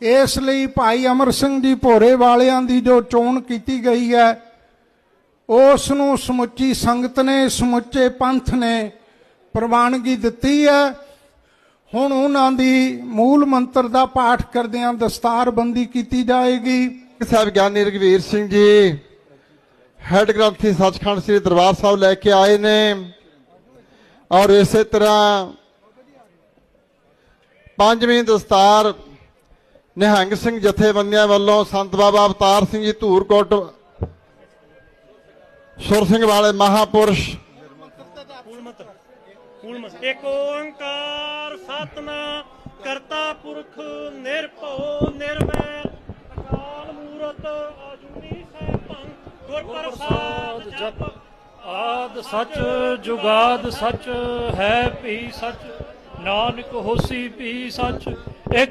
ਇਸ ਲਈ ਭਾਈ ਅਮਰ ਸਿੰਘ ਜੀ ਭੋਰੇ ਵਾਲਿਆਂ ਦੀ ਜੋ ਚੋਣ ਕੀਤੀ ਗਈ ਹੈ, ਉਸ ਨੂੰ ਸਮੁੱਚੀ ਸੰਗਤ ਨੇ, ਸਮੁੱਚੇ ਪੰਥ ਨੇ ਪ੍ਰਵਾਨਗੀ ਦਿੱਤੀ ਹੈ। ਹੁਣ ਉਹਨਾਂ ਦੀ ਮੂਲ ਮੰਤਰ ਦਾ ਪਾਠ ਕਰਦਿਆਂ ਦਸਤਾਰਬੰਦੀ ਕੀਤੀ ਜਾਏਗੀ। ਸਾਹਿਬ ਗਿਆਨੀ ਰਗਵੀਰ ਸਿੰਘ ਜੀ, ਹੈਡ ਗ੍ਰੰਥੀ ਸੱਚਖੰਡ ਸ੍ਰੀ ਦਰਬਾਰ ਸਾਹਿਬ ਲੈ ਕੇ ਆਏ ਨੇ ਔਰ ਇਸੇ ਤਰ੍ਹਾਂ ਪੰਜਵੀਂ ਦਸਤਾਰ ਨਿਹੰਗ ਸਿੰਘ ਜਥੇਬੰਦੀਆਂ ਵੱਲੋਂ ਸੰਤ ਬਾਬਾ ਅਵਤਾਰ ਸਿੰਘ ਜੀ ਧੂਰਕੋਟ ਸੁਰ ਸਿੰਘ ਵਾਲੇ ਮਹਾਪੁਰਸ਼। ਇੱਕ ਓੰਕਾਰ ਸਤਨਾਮ ਕਰਤਾ ਪੁਰਖ ਨਿਰਭਉ ਨਿਰਵੈਰ ਅਕਾਲ ਮੂਰਤ ਆਜੂਨੀ ਸੈਭੰ ਗੁਰ ਪ੍ਰਸਾਦ ਜਪ ਆਦ ਸੱਚ ਜੁਗਾਦ ਸੱਚ ਹੈ ਭੀ ਸੱਚ ਨਾਨਕ ਹੋਸੀ ਭੀ ਸੱਚ। ਇੱਕ